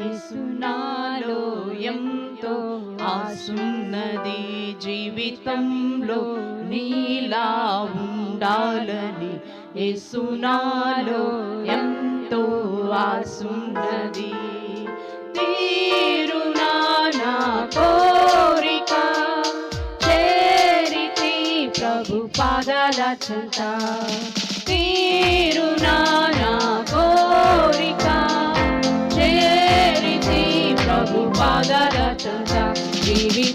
ఇసునాలో ఎంతో ఆసున్నది జీవితంలో నీలా ఉండాలని ఇసునాలో ఎంతో ఆసున్నది. తీరునా కోరిక చేరితి ప్రభు పాదాల చెంత. తీ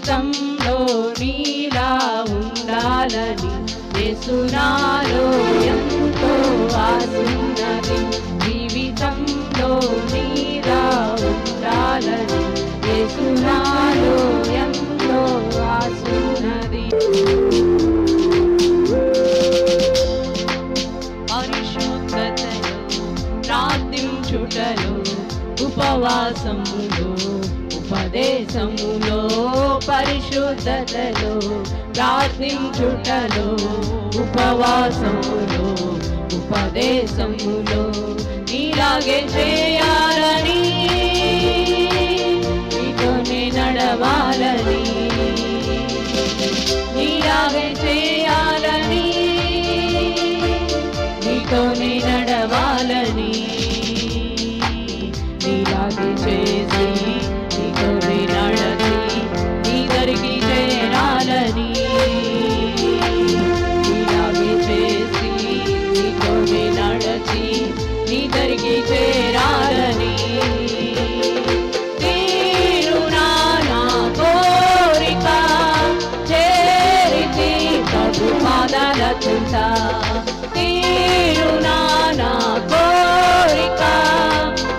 జీవితంలో నీలా ఉండాలని యేసునాలో ఎంతో ఆసున్నది జీవితంలో నీలా ఉండాలని యేసునాలో ఎంతో ఆసున్నది పరిశుద్ధతలో ప్రార్థించుటలో ఉపవాసములో ఉపదేశములో పరిశుద్ధతలో ప్రార్థించుటలో ఉపవాసములో ఉపదేశములో నీలాగే చేయాలని చేరాలని. తీరునా నా కోరిక కోరిక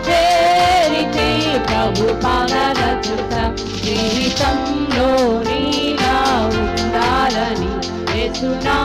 చేరితి ప్రభు పాదాల జీవితంలో నీలా ఉండాలని యేసునాలో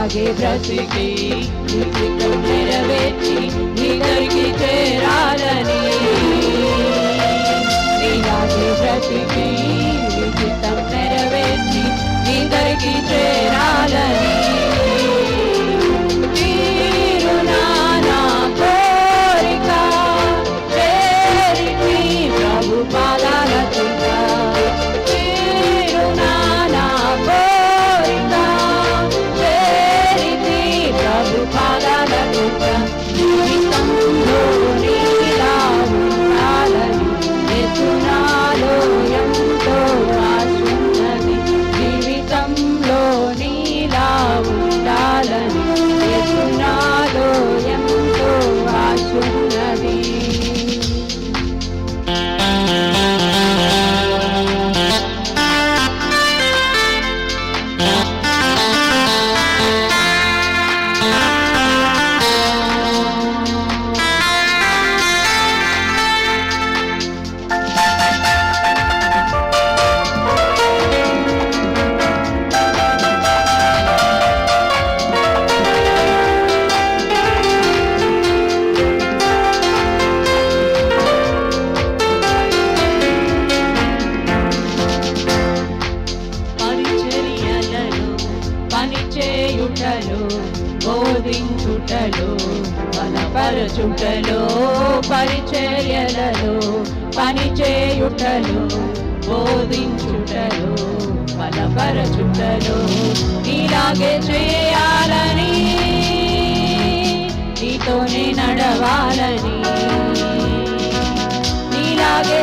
అలాగే బ్రతికి నీ నెరవేర్చి నీ దరికి చేరాలని. నీలాగే బ్రతికి నీ చిత్తం నెరవేర్చి నీ దరికి చేరాలని బోధించుటలో బలపరచుటలో పరిచర్యలలో పనిచేయుటలో బోధించుటలో బలపరచుటలో నీలాగే చేయాలని నీతోనే నడవాలని నీలాగే